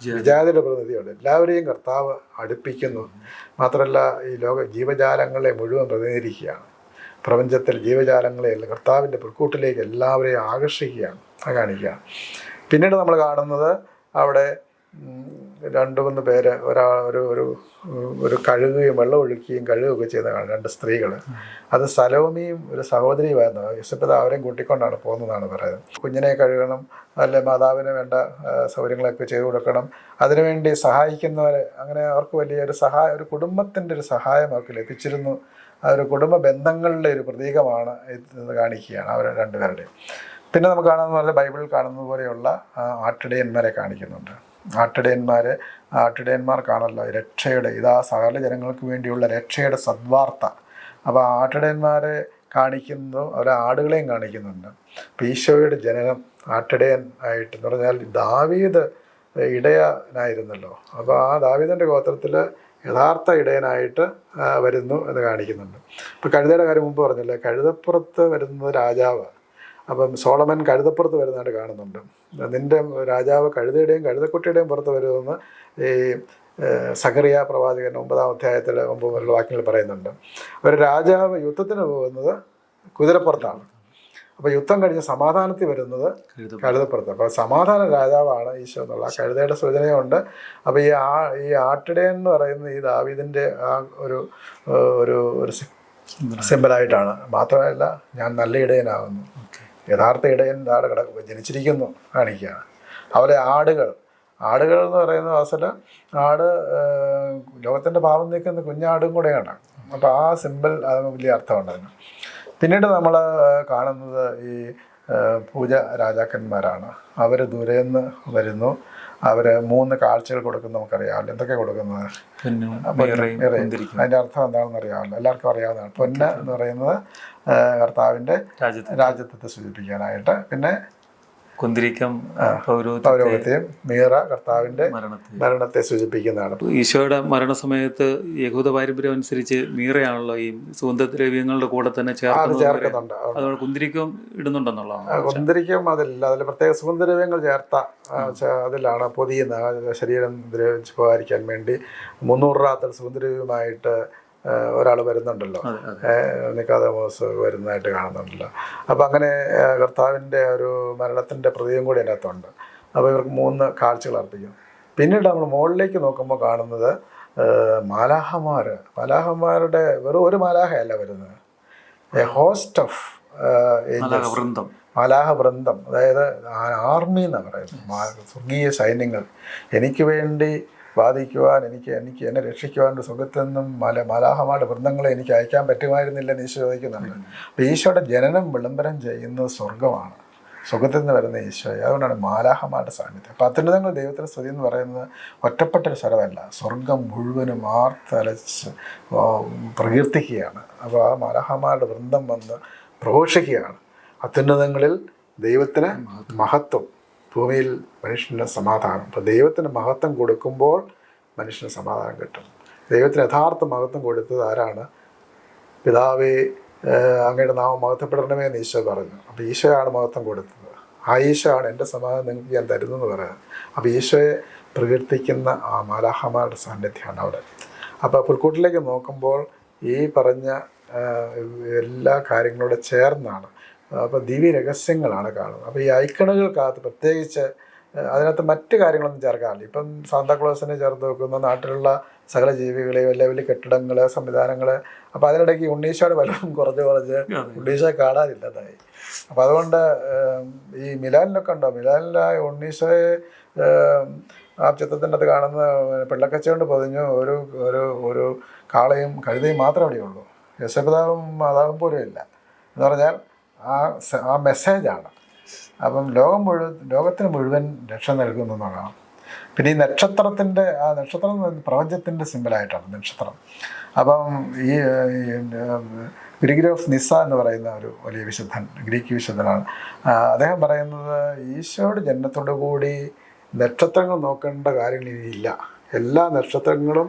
Speaker 2: വിജാതിയുടെ പ്രതിനിധിയുണ്ട്. എല്ലാവരെയും കർത്താവ് അടുപ്പിക്കുന്നു. മാത്രമല്ല ഈ ലോക ജീവജാലങ്ങളെ മുഴുവൻ പ്രതിനിധീകരിക്കുകയാണ്. പ്രപഞ്ചത്തിൽ ജീവജാലങ്ങളെ കർത്താവിന്റെ പുൽക്കൂട്ടിലേക്ക് എല്ലാവരെയും ആകർഷിക്കുകയാണ് കാണിക്കുകയാണ് പിന്നീട് നമ്മൾ കാണുന്നത് അവിടെ രണ്ടു മൂന്ന് പേര് ഒരാൾ ഒരു ഒരു ഒരു കഴുകുകയും വെള്ളം ഒഴുക്കുകയും കഴുകുകയൊക്കെ ചെയ്ത രണ്ട് സ്ത്രീകൾ. അത് സലോമിയും ഒരു സഹോദരിയുമായിരുന്നു. യസപ്പിത അവരെയും കൂട്ടിക്കൊണ്ടാണ് പോകുന്നതാണ് പറയുന്നത്. കുഞ്ഞിനെ കഴുകണം അല്ലെ മാതാവിന് വേണ്ട സൗകര്യങ്ങളൊക്കെ ചെയ്തു കൊടുക്കണം. അതിനുവേണ്ടി സഹായിക്കുന്നവരെ അങ്ങനെ അവർക്ക് വലിയൊരു സഹായ ഒരു കുടുംബത്തിന്റെ ഒരു സഹായം അവർക്ക് ലഭിച്ചിരുന്നു. ഒരു കുടുംബ ബന്ധങ്ങളുടെ ഒരു പ്രതീകമാണ് കാണിക്കുകയാണ് അവർ രണ്ടുപേരുടെയും. പിന്നെ നമുക്ക് കാണുന്ന പറഞ്ഞാൽ ബൈബിളിൽ കാണുന്നത് പോലെയുള്ള ആട്ടിടയന്മാരെ കാണിക്കുന്നുണ്ട്. ആട്ടിടയന്മാർ ആട്ടിടയന്മാർക്കാണല്ലോ കാണല്ലോ രക്ഷയുടെ ഇതാ സകല ജനങ്ങൾക്ക് വേണ്ടിയുള്ള രക്ഷയുടെ സദ്വാർത്ത. അപ്പോൾ ആട്ടിടയന്മാരെ കാണിക്കുന്നു അവരെ ആടുകളെയും കാണിക്കുന്നുണ്ട്. അപ്പോൾ ഈശോയുടെ ജനനം ആട്ടിടയൻ ആയിട്ട് എന്ന് പറഞ്ഞാൽ ദാവീദ് ഇടയനായിരുന്നല്ലോ. അപ്പോൾ ആ ദാവീദിന്റെ ഗോത്രത്തിൽ യഥാർത്ഥ ഇടയനായിട്ട് വരുന്നു എന്ന് കാണിക്കുന്നുണ്ട്. ഇപ്പോൾ കഴുതയുടെ കാര്യം മുമ്പ് പറഞ്ഞില്ലേ കഴുതപ്പുറത്ത് വരുന്നത് രാജാവ്. അപ്പം സോളമൻ കഴുതപ്പുറത്ത് വരുന്നതായിട്ട് കാണുന്നുണ്ട്. നിന്റെ രാജാവ് കഴുതയുടെയും കഴുതക്കുട്ടിയുടെയും പുറത്ത് വരുമെന്ന് ഈ സഖറിയ പ്രവാചകൻ ഒമ്പതാം അധ്യായത്തിൽ ഒമ്പത് വാക്യങ്ങൾ പറയുന്നുണ്ട്. ഒരു രാജാവ് യുദ്ധത്തിന് പോകുന്നത് കുതിരപ്പുറത്താണ്. അപ്പോൾ യുദ്ധം കഴിഞ്ഞ് സമാധാനത്തിൽ വരുന്നത്
Speaker 1: കഴുത
Speaker 2: കഴുതപ്പുറത്ത്. അപ്പോൾ സമാധാന രാജാവാണ് ഈശോ എന്നുള്ള കഴുതയുടെ സൂചനയുണ്ട്. അപ്പോൾ ഈ ആ ഈ ആട്ടിടയൻ എന്ന് പറയുന്ന ഈ ദാവീദിന്റെ ആ ഒരു ഒരു ഒരു സി- സിമ്പലായിട്ടാണ് മാത്രമല്ല ഞാൻ നല്ല ഇടയനാകുന്നു. യഥാർത്ഥ ഇടയൻ ആട് കിടക്കുമ്പോൾ ജനിച്ചിരിക്കുന്നു കാണിക്കുകയാണ്. അവരെ ആടുകൾ. ആടുകൾ എന്ന് പറയുന്ന വാസല ആട് ലോകത്തിന്റെ ലോകത്തിന്റെ പാപം നീക്കുന്ന കുഞ്ഞാടും കൂടെയാണ്. അപ്പോൾ ആ സിമ്പിൾ അത് വലിയ അർത്ഥമുണ്ട് അതിന് പിന്നീട് നമ്മൾ കാണുന്നത് ഈ പൂജ രാജാക്കന്മാരാണ്. അവർ ദൂരെ നിന്ന് വരുന്നു. അവർ മൂന്ന് കാഴ്ചകൾ കൊടുക്കുന്ന നമുക്കറിയാമല്ലോ. എന്തൊക്കെ കൊടുക്കുന്നത്. അതിന്റെ അർത്ഥം എന്താണെന്ന് അറിയാമല്ലോ. എല്ലാവർക്കും അറിയാവുന്നതാണ്. പൊന്ന എന്ന് പറയുന്നത് കർത്താവിന്റെ
Speaker 1: രാജ്യത്തെ
Speaker 2: രാജ്യത്വത്തെ സൂചിപ്പിക്കാനായിട്ട്. പിന്നെ
Speaker 1: കുന്തിരിക്കം
Speaker 2: പൗരോഹിത്യം മീറ കർത്താവിന്റെ
Speaker 1: മരണത്തെ
Speaker 2: മരണത്തെ സൂചിപ്പിക്കുന്നതാണ്.
Speaker 1: ഈശോയുടെ മരണസമയത്ത് യഹൂദ പാരമ്പര്യം അനുസരിച്ച് മീറയാണല്ലോ ഈ സുഗന്ധദ്രവ്യങ്ങളുടെ കൂടെ തന്നെ
Speaker 2: ചേർക്കുന്നുണ്ട്.
Speaker 1: അതുകൊണ്ട് കുന്തിരിക്കം ഇടുന്നുണ്ടെന്നുള്ളതാണ്
Speaker 2: കുന്തിരിക്കം അതില്ല. അതിൽ പ്രത്യേക സുഗന്ധദ്രവ്യങ്ങൾ ചേർത്ത അതിലാണ് പൊതിയുന്ന ശരീരം ദ്രവിച്ച് പോകാതിരിക്കാൻ വേണ്ടി മുന്നൂറ് റാത്തൽ സുഗന്ധദ്രവ്യമായിട്ട് ഒരാൾ വരുന്നുണ്ടല്ലോ.
Speaker 1: അതെ
Speaker 2: നിക്കാതമോസ് വരുന്നതായിട്ട് കാണുന്നുണ്ടല്ലോ. അപ്പം അങ്ങനെ കർത്താവിന്റെ ഒരു മരണത്തിന്റെ പ്രതിയും കൂടി അതിനകത്തുണ്ട് അപ്പോൾ ഇവർക്ക് മൂന്ന് കാഴ്ചകൾ അർപ്പിക്കും. പിന്നീട് നമ്മൾ മുകളിലേക്ക് നോക്കുമ്പോൾ കാണുന്നത് മാലാഹമാർ മാലാഹമാരുടെ വെറും ഒരു മാലാഹയല്ല വരുന്നത്. എ ഹോസ്റ്റ് ഓഫ്
Speaker 1: വൃന്ദം
Speaker 2: മാലാഹ വൃന്ദം അതായത് ആർമി എന്നാണ് പറയുന്നത്. സ്വർഗീയ സൈന്യങ്ങൾ. എനിക്ക് വേണ്ടി വാദിക്കുവാൻ എനിക്ക് എനിക്ക് എന്നെ രക്ഷിക്കുവാൻ ഒരു സ്വർഗത്തിൽ നിന്നും മല മലാഹമാരുടെ വൃന്ദങ്ങളെ എനിക്ക് അയക്കാൻ പറ്റുമായിരുന്നില്ലെന്ന് ഈശോ ചോദിക്കുന്നുണ്ട്. അപ്പം ഈശോയുടെ ജനനം വിളംബരം ചെയ്യുന്നത് സ്വർഗമാണ് സ്വർഗത്തിൽ നിന്ന് വരുന്ന ഈശോയെ. അതുകൊണ്ടാണ് മാലാഹമാരുടെ സാന്നിധ്യം. അപ്പോൾ അത്യുന്നതങ്ങൾ ദൈവത്തിന്റെ സ്തുതി എന്ന് പറയുന്നത് ഒറ്റപ്പെട്ടൊരു സ്ഥലമല്ല. സ്വർഗം മുഴുവനും ആർത്തലച്ച് പ്രകീർത്തിക്കുകയാണ്. അപ്പോൾ ആ മാലാഹമാരുടെ വൃന്ദം വന്ന് പ്രഘോഷിക്കുകയാണ്. അത്യുന്നതങ്ങളിൽ ദൈവത്തിന് മഹത്വം. ഭൂമിയിൽ മനുഷ്യന് സമാധാനം. അപ്പോൾ ദൈവത്തിന് മഹത്വം കൊടുക്കുമ്പോൾ മനുഷ്യന് സമാധാനം കിട്ടും. ദൈവത്തിന് യഥാർത്ഥ മഹത്വം കൊടുത്തത് ആരാണ്? പിതാവേ അങ്ങയുടെ നാമം മഹത്വപ്പെടണമേ എന്ന് ഈശോ പറഞ്ഞു. അപ്പോൾ ഈശോയാണ് മഹത്വം കൊടുത്തത്. ആ ഈശോ ആണ് എന്റെ സമാധാനം നിങ്ങൾക്ക് ഞാൻ തരുന്നു എന്ന് പറയുന്നത് അപ്പോൾ ഈശോയെ പ്രകീർത്തിക്കുന്ന ആ മാലാഹമാരുടെ സാന്നിധ്യമാണ് അവിടെ. അപ്പോൾ പുൽക്കൂട്ടിലേക്ക് നോക്കുമ്പോൾ ഈ പറഞ്ഞ എല്ലാ കാര്യങ്ങളോട് ചേർന്നാണ് അപ്പോൾ ദിവ്യ രഹസ്യങ്ങളാണ് കാണുന്നത്. അപ്പോൾ ഈ ഐക്കണുകൾക്കകത്ത് പ്രത്യേകിച്ച് അതിനകത്ത് മറ്റു കാര്യങ്ങളൊന്നും ചേർക്കാറില്ല. ഇപ്പം സാന്താക്ലോസിനെ ചേർത്ത് വെക്കുന്ന നാട്ടിലുള്ള സകല ജീവികളെയും വലിയ വലിയ കെട്ടിടങ്ങൾ സംവിധാനങ്ങൾ അപ്പോൾ അതിനിടയ്ക്ക് ഉണ്ണീശോയുടെ വലുപ്പം കുറഞ്ഞ്
Speaker 1: അതെ.
Speaker 2: ഉണ്ണീശോയെ കാണാനില്ലതായി അപ്പോൾ അതുകൊണ്ട് ഈ മിലാനിലൊക്കെ ഉണ്ടോ? മിലാനിലെ ആ ഉണ്ണീശോയെ ആ ചിത്രത്തിന്റെ അത് കാണുന്ന പിള്ളക്കച്ചുകൊണ്ട് പൊതിഞ്ഞു ഒരു ഒരു ഒരു കാളയും കഴുതയും മാത്രമേ അവിടെയുള്ളൂ. യശപിതാവും മാതാവും പോലും ഇല്ല. എന്ന് പറഞ്ഞാൽ ആ ആ മെസ്സേജാണ് അപ്പം ലോകം മുഴുവൻ ലോകത്തിന് മുഴുവൻ രക്ഷ നൽകുന്നു എന്നുള്ളതാണ്. പിന്നെ ഈ നക്ഷത്രത്തിന്റെ ആ നക്ഷത്രം പ്രപഞ്ചത്തിന്റെ സിമ്പിളായിട്ടാണ് നക്ഷത്രം. അപ്പം ഈ ഗ്രിഗരി ഓഫ് നിസ എന്ന് പറയുന്ന ഒരു വലിയ വിശുദ്ധൻ ഗ്രീക്ക് വിശുദ്ധനാണ്. അദ്ദേഹം പറയുന്നത് ഈശോയുടെ ജന്മത്തോടു കൂടി നക്ഷത്രങ്ങൾ നോക്കേണ്ട കാര്യങ്ങൾ ഇനിയില്ല എല്ലാ നക്ഷത്രങ്ങളും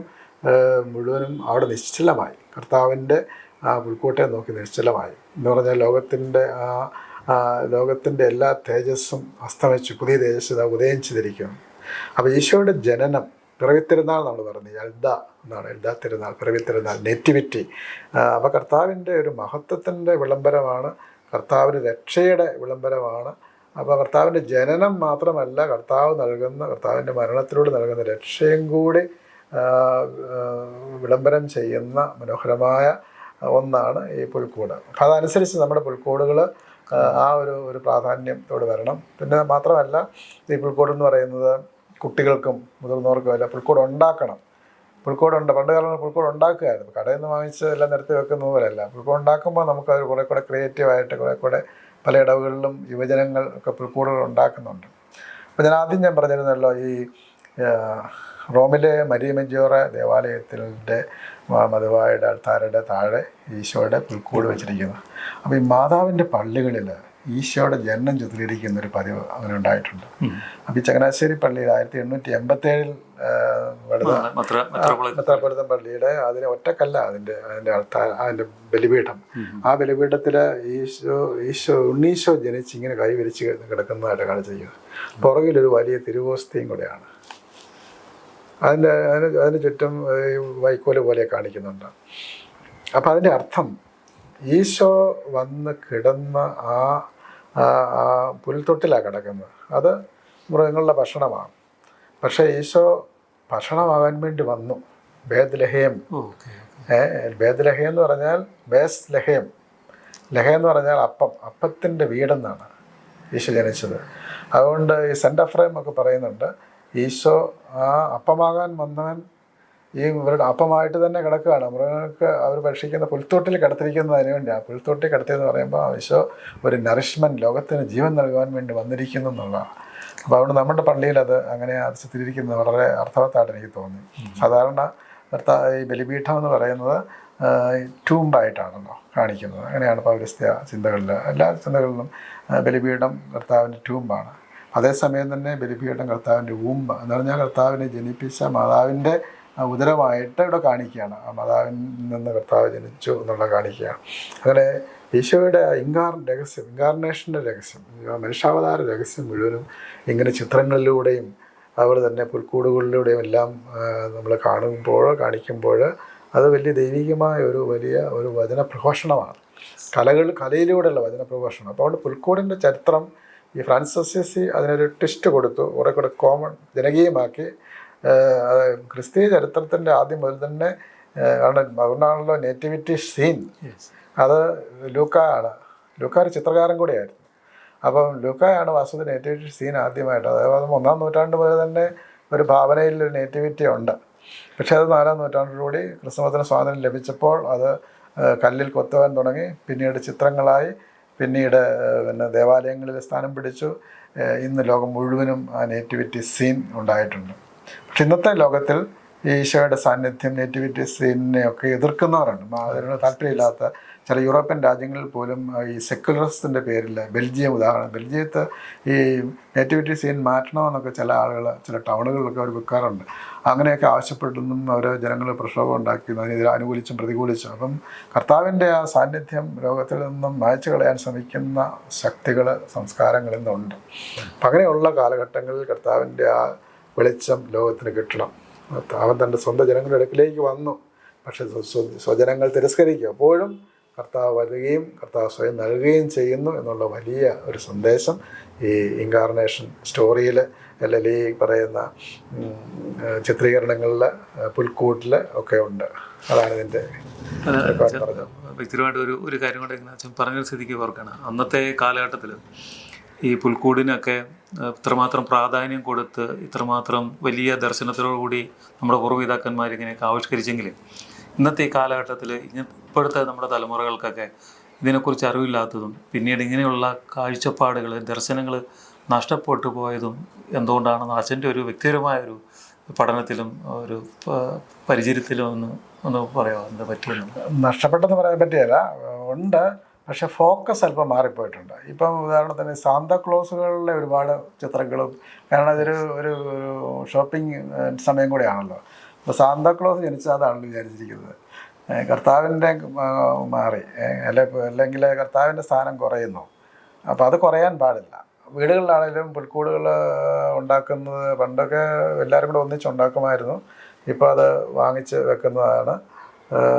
Speaker 2: മുഴുവനും അവിടെ നിശ്ചലമായി. കർത്താവിന്റെ ആ പുൽക്കൂട്ടെ നോക്കി നിശ്ചലമായി. എന്ന് പറഞ്ഞാൽ ലോകത്തിന്റെ ആ ലോകത്തിന്റെ എല്ലാ തേജസ്സും അസ്തമിച്ചു പുതിയ തേജസ് ഉദയം ചെയ്തിരിക്കുകയാണ് അപ്പോൾ ഈശോയുടെ ജനനം പിറവി തിരുനാൾ നമ്മൾ പറഞ്ഞു. എൽദ എന്നാണ്. എൽദ തിരുനാൾ പിറവി തിരുനാൾ നെറ്റിവിറ്റി അപ്പോൾ കർത്താവിന്റെ ഒരു മഹത്വത്തിന്റെ വിളംബരമാണ് കർത്താവിന്റെ രക്ഷയുടെ വിളംബരമാണ്. അപ്പോൾ കർത്താവിന്റെ ജനനം മാത്രമല്ല കർത്താവ് നൽകുന്ന കർത്താവിന്റെ മരണത്തിലൂടെ നൽകുന്ന രക്ഷയും കൂടി വിളംബരം ചെയ്യുന്ന മനോഹരമായ ഒന്നാണ് ഈ പുൽക്കൂട്. അപ്പം അതനുസരിച്ച് നമ്മുടെ പുൽക്കൂടുകൾ ആ ഒരു ഒരു പ്രാധാന്യത്തോട് വരണം. പിന്നെ മാത്രമല്ല ഈ പുൽക്കൂട് എന്ന് പറയുന്നത് കുട്ടികൾക്കും മുതിർന്നവർക്കും അല്ല പുൽക്കൂട് ഉണ്ടാക്കണം. പുൽക്കൂടുണ്ട്. പണ്ട് കാലങ്ങളിൽ പുൽക്കൂട് ഉണ്ടാക്കുകയായിരുന്നു കടയിൽ നിന്ന് വാങ്ങിച്ച് എല്ലാം നിരത്തി വെക്കുന്ന പോലെയല്ല. പുൽക്കൂട് ഉണ്ടാക്കുമ്പോൾ നമുക്ക് അത് കുറേ കൂടെ ക്രിയേറ്റീവായിട്ട് കുറേ കൂടെ പല ഇടവുകളിലും യുവജനങ്ങൾ ഒക്കെ പുൽക്കൂടുകൾ ഉണ്ടാക്കുന്നുണ്ട്. അപ്പോൾ ഞാൻ ആദ്യം ഞാൻ പറഞ്ഞിരുന്നല്ലോ ഈ റോമിലെ മരിയമഞ്ചോറ ദേവാലയത്തിന്റെ മധുവായുടെ അൾത്താരയുടെ താഴെ ഈശോയുടെ പുൽക്കൂട് വെച്ചിരിക്കുന്നു. അപ്പോൾ ഈ മാതാവിന്റെ പള്ളികളിൽ ഈശോയുടെ ജനനം ചിത്രീകരിക്കുന്ന ഒരു പതിവ് അങ്ങനെ ഉണ്ടായിട്ടുണ്ട്. അപ്പോൾ ഈ ചങ്ങനാശ്ശേരി പള്ളിയിൽ ആയിരത്തി എണ്ണൂറ്റി എൺപത്തേഴിൽ വെളുത
Speaker 1: മത്ര മെത്രോപൊളിറ്റൻ
Speaker 2: മെത്രാപ്പൊലിത്തൻ പള്ളിയുടെ അതിന് ഒറ്റക്കല്ല അതിന്റെ അതിന്റെ അൾത്താര അതിന്റെ ബലിപീഠം. ആ ബലിപീഠത്തിൽ ഈശോ ഈശോ ഉണ്ണീശോ ജനിച്ച് ഇങ്ങനെ കൈ വിരിച്ച് കിടക്കുന്നതായിട്ട് കാണിച്ചിരിക്കുന്നത് പുറകിലൊരു വലിയ തിരുവോസ്തിയും കൂടെയാണ്. അതിന്റെ അതിന് അതിന് ചുറ്റും ഈ വൈക്കോൽ പോലെ കാണിക്കുന്നുണ്ട്. അപ്പം അതിന്റെ അർത്ഥം ഈശോ വന്ന് കിടന്ന ആ പുൽത്തൊട്ടിലാണ് കിടക്കുന്നത്. അത് മൃഗങ്ങളുടെ ഭക്ഷണമാണ്. പക്ഷേ ഈശോ ഭക്ഷണമാകാൻ വേണ്ടി വന്നു. ബേദ്ലഹേം ബേദ്ലഹേം എന്ന് പറഞ്ഞാൽ ബേസ് ലഹേം ലഹ എന്ന് പറഞ്ഞാൽ അപ്പം. അപ്പത്തിന്റെ വീടെന്നാണ് ഈശോ ജനിച്ചത്. അതുകൊണ്ട് ഈ സെന്റ് അഫ്രൈം ഒക്കെ പറയുന്നുണ്ട്. ഈശോ ആ അപ്പമാകാൻ വന്നവൻ ഈ ഇവരുടെ അപ്പമായിട്ട് തന്നെ കിടക്കുകയാണ്. മൃഗങ്ങൾക്ക് അവർ ഭക്ഷിക്കുന്ന പുൽത്തൊട്ടിൽ കിടത്തിരിക്കുന്നതിന് വേണ്ടിയാണ് പുൽത്തോട്ടിൽ കിടത്തിയെന്ന് പറയുമ്പോൾ ഈശോ ഒരു നറിഷ്മെന്റ് ലോകത്തിന് ജീവൻ നൽകുവാൻ വേണ്ടി വന്നിരിക്കുന്നു എന്നുള്ളതാണ്. അപ്പോൾ അതുകൊണ്ട് നമ്മുടെ പള്ളിയിൽ അത് അങ്ങനെ ചിത്രീകരിക്കുന്നത് വളരെ അർത്ഥവത്തായിട്ട് എനിക്ക് തോന്നി. സാധാരണ ഈ ബലിപീഠം എന്ന് പറയുന്നത് ട്യൂമ്പായിട്ടാണല്ലോ കാണിക്കുന്നത്. അങ്ങനെയാണ് പൗരസ്ത്യ ചിന്തകളിൽ എല്ലാ ചിന്തകളിലും ബലിപീഠം കർത്താവിന്റെ ട്യൂമ്പാണ് അതേസമയം തന്നെ ബലിപീഠം കർത്താവിന്റെ ഊമ്പ് എന്ന് പറഞ്ഞാൽ കർത്താവിനെ ജനിപ്പിച്ച മാതാവിന്റെ ഉദരമായിട്ട് ഇവിടെ കാണിക്കുകയാണ്. ആ മാതാവിൽ നിന്ന് കർത്താവ് ജനിച്ചു എന്നുള്ള കാണിക്കുകയാണ്. അങ്ങനെ ഈശോയുടെ ഇൻകാർ രഹസ്യം ഇൻകാർണേഷന്റെ രഹസ്യം മനുഷ്യാവതാര രഹസ്യം മുഴുവനും ഇങ്ങനെ ചിത്രങ്ങളിലൂടെയും അതുപോലെ തന്നെ പുൽക്കൂടുകളിലൂടെയും എല്ലാം നമ്മൾ കാണുമ്പോൾ കാണിക്കുമ്പോൾ അത് വലിയ ദൈവികമായ ഒരു വലിയ ഒരു വചന പ്രഘോഷണമാണ് കലകൾ കലയിലൂടെയുള്ള വചന പ്രഘോഷണം അപ്പോൾ അതുകൊണ്ട് പുൽക്കൂടിന്റെ ചരിത്രം ഈ ഫ്രാൻസിസ് അസിസി അതിനൊരു ട്വിസ്റ്റ് കൊടുത്തു. കുറെ കൂടെ കോമൺ ജനകീയമാക്കി. ക്രിസ്തീയ ചരിത്രത്തിന്റെ ആദ്യം മുതൽ തന്നെ കാരണം അതുകൊണ്ടാണല്ലോ നേറ്റിവിറ്റി സീൻ. അത് ലൂക്ക ആണ് ലൂക്ക ഒരു ചിത്രകാരൻ കൂടിയായിരുന്നു. അപ്പം ലൂക്കായാണ് വാസ്തുവിന്റെ നേറ്റിവിറ്റി സീൻ ആദ്യമായിട്ട്. അതായത് ഒന്നാം നൂറ്റാണ്ട് മുതൽ തന്നെ ഒരു ഭാവനയിൽ ഒരു നേറ്റിവിറ്റി ഉണ്ട്. പക്ഷേ അത് നാലാം നൂറ്റാണ്ടിലൂടെ ക്രിസ്തുമതത്തിന് സ്വാതന്ത്ര്യം ലഭിച്ചപ്പോൾ അത് കല്ലിൽ കൊത്തുവാൻ തുടങ്ങി. പിന്നീട് ചിത്രങ്ങളായി പിന്നീട് പിന്നെ ദേവാലയങ്ങളിൽ സ്ഥാനം പിടിച്ചു. ഇന്ന് ലോകം മുഴുവനും ആ നേറ്റിവിറ്റി സീൻ ഉണ്ടായിട്ടുണ്ട്. പക്ഷെ ഇന്നത്തെ ലോകത്തിൽ ഈശോയുടെ സാന്നിധ്യം നേറ്റിവിറ്റി സീനിനെയൊക്കെ എതിർക്കുന്നവരുണ്ട്. അതിനോട് താല്പര്യമില്ലാത്ത ചില യൂറോപ്യൻ രാജ്യങ്ങളിൽ പോലും ഈ സെക്കുലറിസത്തിന്റെ പേരിൽ ബെൽജിയം ഉദാഹരണം ബെൽജിയത്ത് ഈ നേറ്റിവിറ്റി സീൻ മാറ്റണമെന്നൊക്കെ ചില ആളുകൾ ചില ടൗണുകളിലൊക്കെ അവർ വെക്കാറുണ്ട്. അങ്ങനെയൊക്കെ ആവശ്യപ്പെട്ടെന്നും അവർ ജനങ്ങൾ പ്രക്ഷോഭം ഉണ്ടാക്കി അതിനെതിരെ അനുകൂലിച്ചും പ്രതികൂലിച്ചും. അപ്പം കർത്താവിന്റെ ആ സാന്നിധ്യം ലോകത്തിൽ നിന്നും മായച്ചു കളയാൻ ശ്രമിക്കുന്ന ശക്തികൾ സംസ്കാരങ്ങൾ ഇന്നുണ്ട് അപ്പം അങ്ങനെയുള്ള കാലഘട്ടങ്ങളിൽ കർത്താവിന്റെ ആ വെളിച്ചം ലോകത്തിന് കിട്ടണം. അവൻ തന്റെ സ്വന്തം ജനങ്ങളുടെ അടുക്കിലേക്ക് വന്നു. പക്ഷെ സ്വ- സ്വ- സ്വജനങ്ങൾ തിരസ്കരിക്കും. അപ്പോഴും കർത്താവ് വരികയും കർത്താവ് സ്വയം നൽകുകയും ചെയ്യുന്നു എന്നുള്ള വലിയ ഒരു സന്ദേശം ഈ ഇൻകാർണേഷൻ സ്റ്റോറിയിൽ അല്ലെങ്കിൽ ഈ പറയുന്ന ചിത്രീകരണങ്ങളിൽ പുൽക്കൂട്ടിൽ ഒക്കെ ഉണ്ട്. അതാണ് ഇതിന്റെ
Speaker 1: വ്യക്തിപരമായിട്ട് ഒരു ഒരു കാര്യം കൂടെ അച്ഛൻ പറഞ്ഞ സ്ഥിതിക്ക് ഓർക്കാണ്. അന്നത്തെ കാലഘട്ടത്തിൽ ഈ പുൽക്കൂടിനൊക്കെ ഇത്രമാത്രം പ്രാധാന്യം കൊടുത്ത് ഇത്രമാത്രം വലിയ ദർശനത്തോടുകൂടി നമ്മുടെ പൂർവപിതാക്കന്മാർ ഇങ്ങനെയൊക്കെ ആവിഷ്കരിച്ചെങ്കിൽ ഇന്നത്തെ ഈ കാലഘട്ടത്തിൽ ഇപ്പോഴത്തെ നമ്മുടെ തലമുറകൾക്കൊക്കെ ഇതിനെക്കുറിച്ച് അറിവില്ലാത്തതും പിന്നീട് ഇങ്ങനെയുള്ള കാഴ്ചപ്പാടുകൾ ദർശനങ്ങൾ നഷ്ടപ്പെട്ടു പോയതും എന്തുകൊണ്ടാണെന്ന് അച്ഛന്റെ ഒരു വ്യക്തിപരമായ ഒരു പഠനത്തിലും ഒരു പരിചയത്തിലും ഒന്ന് ഒന്ന് പറയാമോ? എന്താ പറ്റിയെന്ന്?
Speaker 2: നഷ്ടപ്പെട്ടെന്ന് പറയാൻ പറ്റിയല്ല. ഉണ്ട്. പക്ഷേ ഫോക്കസ് അല്പം മാറിപ്പോയിട്ടുണ്ട്. ഇപ്പം ഉദാഹരണത്തിന് സാന്താക്ലോസുകളിലെ ഒരുപാട് ചിത്രങ്ങളും കാരണം ഇതൊരു ഒരു ഷോപ്പിംഗ് സമയം കൂടെയാണല്ലോ. അപ്പോൾ സാന്താക്ലോസ് ജനിച്ച അതാണല്ലോ വിചാരിച്ചിരിക്കുന്നത്. കർത്താവിന്റെ മാറി. അല്ലെ അല്ലെങ്കിൽ കർത്താവിന്റെ സ്ഥാനം കുറയുന്നു. അപ്പോൾ അത് കുറയാൻ പാടില്ല. വീടുകളിലാണെങ്കിലും പുൽക്കൂടുകൾ ഉണ്ടാക്കുന്നത് പണ്ടൊക്കെ എല്ലാവരും കൂടെ ഒന്നിച്ചുണ്ടാക്കുമായിരുന്നു ഇപ്പോൾ അത് വാങ്ങിച്ച് വെക്കുന്നതാണ്.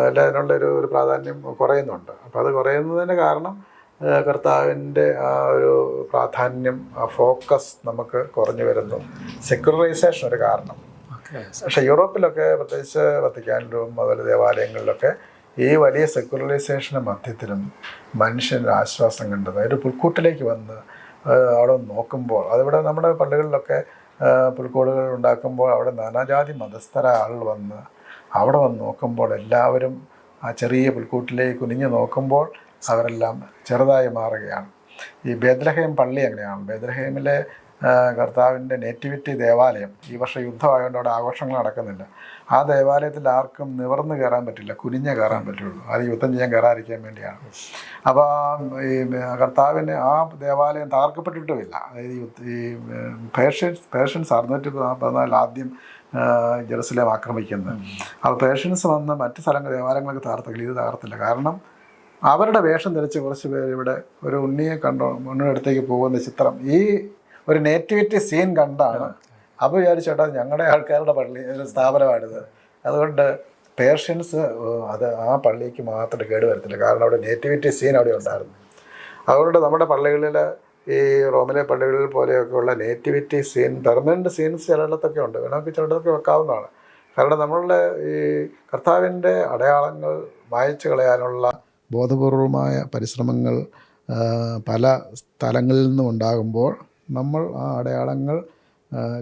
Speaker 2: അല്ലെ അതിനുള്ളൊരു ഒരു പ്രാധാന്യം കുറയുന്നുണ്ട്. അപ്പോൾ അത് കുറയുന്നതിന്റെ കാരണം കർത്താവിന്റെ ആ ഒരു പ്രാധാന്യം ആ ഫോക്കസ് നമുക്ക് കുറഞ്ഞു വരുന്നു. സെക്യുലറൈസേഷൻ ഒരു കാരണം. പക്ഷേ യൂറോപ്പിലൊക്കെ പ്രത്യേകിച്ച് വത്തിക്കാനിലും അതുപോലെ ദേവാലയങ്ങളിലൊക്കെ ഈ വലിയ സെക്യുലറൈസേഷന്റെ മധ്യത്തിലും മനുഷ്യന് ആശ്വാസം കണ്ടത് ഒരു പുൽക്കൂട്ടിലേക്ക് വന്ന് അവിടെ നോക്കുമ്പോൾ അതിവിടെ നമ്മുടെ പള്ളികളിലൊക്കെ പുൽക്കൂടുകൾ ഉണ്ടാക്കുമ്പോൾ അവിടെ നാനാജാതി മതസ്ഥരായ ആളുകൾ വന്ന് അവിടെ വന്ന് നോക്കുമ്പോൾ എല്ലാവരും ആ ചെറിയ പുൽക്കൂട്ടിലേക്ക് കുനിഞ്ഞ് നോക്കുമ്പോൾ അവരെല്ലാം ചെറുതായി മാറുകയാണ്. ഈ ബേദ്രഹേം പള്ളി അങ്ങനെയാണ്. ബേദ്ലഹേമിലെ ആ, കർത്താവിന്റെ നേറ്റിവിറ്റി ദേവാലയം. ഈ വർഷം യുദ്ധമായതുകൊണ്ട് അവിടെ ആഘോഷങ്ങൾ നടക്കുന്നില്ല. ആ ദേവാലയത്തിൽ ആർക്കും നിവർന്ന് കയറാൻ പറ്റില്ല. കുനിഞ്ഞേ കയറാൻ പറ്റുള്ളൂ. അത് യുദ്ധം ചെയ്യാൻ കയറാതിരിക്കാൻ വേണ്ടിയാണ്. അപ്പോൾ ഈ കർത്താവിന് ആ ദേവാലയം തകർക്കപ്പെട്ടിട്ടുമില്ല. അതായത് ഈ പേർഷ്യൻസ് പേർഷ്യൻസ് അറുന്നൂറ്റി പതിനാലിൽ ആദ്യം ജെറുസലേം ആക്രമിക്കുന്നത്. അപ്പോൾ പേഷ്യൻസ് വന്ന് മറ്റ് സ്ഥലങ്ങൾ ദേവാലയങ്ങളൊക്കെ തകർത്തില്ല ഇത് തകർത്തില്ല. കാരണം അവരുടെ വേഷം ധരിച്ച് കുറച്ച് പേര് ഇവിടെ ഒരു ഉണ്ണിയെ കണ്ടോ ഉണ്ണിയുടെ അടുത്തേക്ക് പോകുന്ന ചിത്രം. ഈ ഒരു നേറ്റിവിറ്റി സീൻ കണ്ടാണ്. അപ്പോൾ വിചാരിച്ചേട്ടാ ഞങ്ങളുടെ ആൾക്കാരുടെ പള്ളി സ്ഥാപനമാണിത്. അതുകൊണ്ട് പേഷ്യൻസ് അത് ആ പള്ളിക്ക് മാത്രം കേട് വരത്തില്ല. കാരണം അവിടെ നേറ്റിവിറ്റി സീൻ അവിടെ ഉണ്ടായിരുന്നു. അതുകൊണ്ട് നമ്മുടെ പള്ളികളിൽ ഈ റോമിലെ പള്ളികളിൽ പോലെയൊക്കെയുള്ള നേറ്റിവിറ്റി സീൻ പെർമനന്റ് സീൻസ് ചിലയിടത്തൊക്കെ ഉണ്ട്. വേണമെങ്കിൽ ചിലയിടത്തൊക്കെ വെക്കാവുന്നതാണ്. കാരണം നമ്മളുടെ ഈ കർത്താവിന്റെ അടയാളങ്ങൾ മായച്ചു കളയാനുള്ള ബോധപൂർവമായ പരിശ്രമങ്ങൾ പല സ്ഥലങ്ങളിൽ നിന്നും ഉണ്ടാകുമ്പോൾ നമ്മൾ ആ അടയാളങ്ങൾ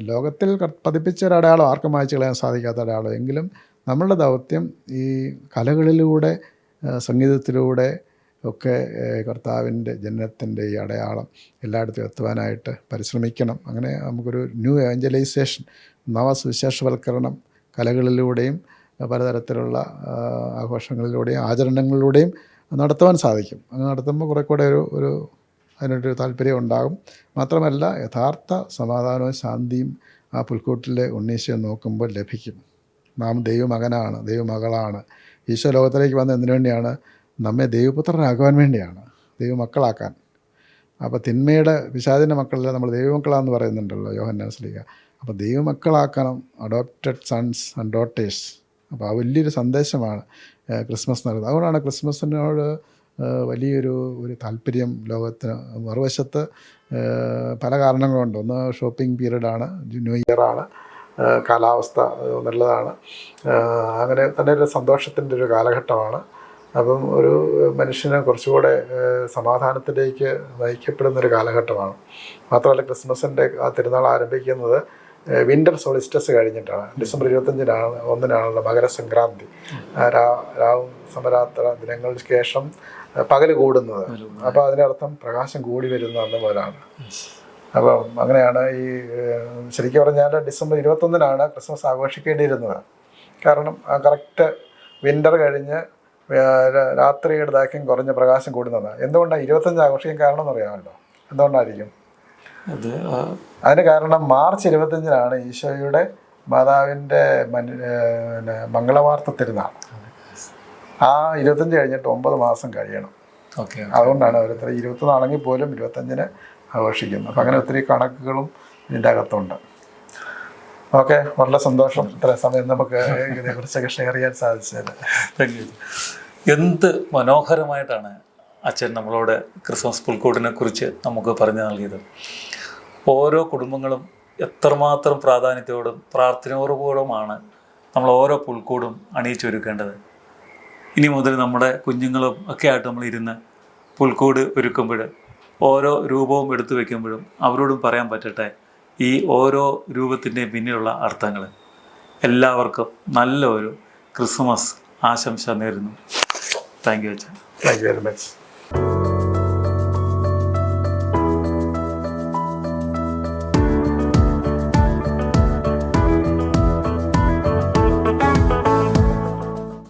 Speaker 2: ലോകത്തിൽ പതിപ്പിച്ച ഒരു അടയാളം ആർക്കും വായിച്ചു കളയാൻ സാധിക്കാത്ത അടയാളം. എങ്കിലും നമ്മളുടെ ദൗത്യം ഈ കലകളിലൂടെ സംഗീതത്തിലൂടെ ഒക്കെ കർത്താവിന്റെ ജനനത്തിന്റെ ഈ അടയാളം എല്ലായിടത്തും എത്തുവാനായിട്ട് പരിശ്രമിക്കണം. അങ്ങനെ നമുക്കൊരു ന്യൂ ഏഞ്ചലൈസേഷൻ നവസുവിശേഷവൽക്കരണം കലകളിലൂടെയും പലതരത്തിലുള്ള ആഘോഷങ്ങളിലൂടെയും ആചരണങ്ങളിലൂടെയും നടത്തുവാൻ സാധിക്കും. അങ്ങനെ നടത്തുമ്പോൾ കുറേ കൂടെ ഒരു ഒരു അതിനൊരു താല്പര്യം ഉണ്ടാകും. മാത്രമല്ല യഥാർത്ഥ സമാധാനവും ശാന്തിയും ആ പുൽക്കൂട്ടിലെ ഉണ്ണീശയെ നോക്കുമ്പോൾ ലഭിക്കും. നാം ദൈവമകനാണ് ദൈവമകളാണ്. ഈശോ ലോകത്തിലേക്ക് വന്ന എന്തിനു വേണ്ടിയാണ്? നമ്മെ ദൈവപുത്രനാകുവാൻ വേണ്ടിയാണ് ദൈവമക്കളാക്കാൻ. അപ്പോൾ തിന്മയുടെ പിശാചിന്റെ മക്കളല്ല നമ്മൾ ദൈവമക്കളാന്ന് പറയുന്നുണ്ടല്ലോ യോഹൻ നാസ്ലിക അപ്പോൾ ദൈവമക്കളാക്കണം അഡോപ്റ്റഡ് സൺസ് ആൻഡ് ഡോട്ടേഴ്സ് അപ്പോൾ ആ വലിയൊരു സന്ദേശമാണ് ക്രിസ്മസ് നൽകുന്നത്. അതുകൊണ്ടാണ് ക്രിസ്മസിനോട് വലിയൊരു ഒരു താല്പര്യം ലോകത്തിന് മറുവശത്ത് പല കാരണങ്ങളുണ്ട്. ഒന്ന് ഷോപ്പിംഗ് പീരീഡാണ് ന്യൂ ഇയറാണ് കാലാവസ്ഥ നല്ലതാണ്. അങ്ങനെ തന്നെ ഒരു സന്തോഷത്തിന്റെ ഒരു കാലഘട്ടമാണ്. അപ്പം ഒരു മനുഷ്യനെ കുറച്ചുകൂടെ സമാധാനത്തിലേക്ക് നയിക്കപ്പെടുന്ന ഒരു കാലഘട്ടമാണ്. മാത്രമല്ല ക്രിസ്മസിന്റെ ആ തിരുനാൾ ആരംഭിക്കുന്നത് വിന്റർ സോളിസ്റ്റസ് കഴിഞ്ഞിട്ടാണ്. ഡിസംബർ ഇരുപത്തഞ്ചിനാണ് ഒന്നിനാണല്ലോ മകരസംക്രാന്തി. രാവും സമരാത്ര ദിനങ്ങൾക്ക് ശേഷം പകൽ കൂടുന്നത്. അപ്പോൾ അതിനർത്ഥം പ്രകാശം കൂടി വരുന്ന അന്ന് മുതലാണ്. അപ്പം അങ്ങനെയാണ് ഈ ശരിക്കും പറഞ്ഞാൽ ഡിസംബർ ഇരുപത്തൊന്നിനാണ് ക്രിസ്മസ് ആഘോഷിക്കേണ്ടിയിരുന്നത്. കാരണം ആ കറക്റ്റ് വിന്റർ കഴിഞ്ഞ് രാത്രിയുടെ ദൈർഘ്യം കുറഞ്ഞ പ്രകാശം കൂടുന്നതാണ് എന്തുകൊണ്ടാണ് ഇരുപത്തഞ്ച് ആഘോഷിക്കാൻ കാരണം എന്നറിയാമല്ലോ എന്തുകൊണ്ടായിരിക്കും?
Speaker 1: അത് ആ,
Speaker 2: അതിന് കാരണം മാർച്ച് ഇരുപത്തഞ്ചിനാണ് ഈശോയുടെ മാതാവിന്റെ മംഗളവാർത്ത തിരുനാൾ. ആ ഇരുപത്തഞ്ച് കഴിഞ്ഞിട്ട് ഒമ്പത് മാസം കഴിയണം.
Speaker 1: ഓക്കെ
Speaker 2: അതുകൊണ്ടാണ് ഓരോരുത്തർ ഇരുപത്തൊന്നാണെങ്കിൽ പോലും ഇരുപത്തഞ്ചിന് ആഘോഷിക്കുന്നത്. അപ്പം അങ്ങനെ ഒത്തിരി കണക്കുകളും ഇതിന്റെ അകത്തുണ്ട്. ഓക്കെ വളരെ സന്തോഷം ഇത്ര സമയം നമുക്ക് ഇതിനെക്കുറിച്ചൊക്കെ ഷെയർ ചെയ്യാൻ സാധിച്ചത്
Speaker 1: താങ്ക് യു എന്ത് മനോഹരമായിട്ടാണ് അച്ഛൻ നമ്മളോട് ക്രിസ്മസ് പുൽക്കൂടിനെ കുറിച്ച് നമുക്ക് പറഞ്ഞു നൽകിയത്. ഓരോ കുടുംബങ്ങളും എത്രമാത്രം പ്രാധാന്യത്തോടും പ്രാർത്ഥനയോടുകൂടുമാണ് നമ്മൾ ഓരോ പുൽക്കൂടും അണിയിച്ചൊരുക്കേണ്ടത്. ഇനി മുതൽ നമ്മുടെ കുഞ്ഞുങ്ങളും ഒക്കെ ആയിട്ട് നമ്മൾ ഇരുന്ന് പുൽക്കൂട് ഒരുക്കുമ്പോൾ ഓരോ രൂപവും എടുത്തു വയ്ക്കുമ്പോഴും അവരോടും പറയാൻ പറ്റട്ടെ ഈ ഓരോ രൂപത്തിന്റെയും പിന്നിലുള്ള അർത്ഥങ്ങൾ എല്ലാവർക്കും നല്ല ഒരു ക്രിസ്മസ് ആശംസ നേരുന്നു. താങ്ക് യു അച്ഛൻ.
Speaker 2: Thank you very much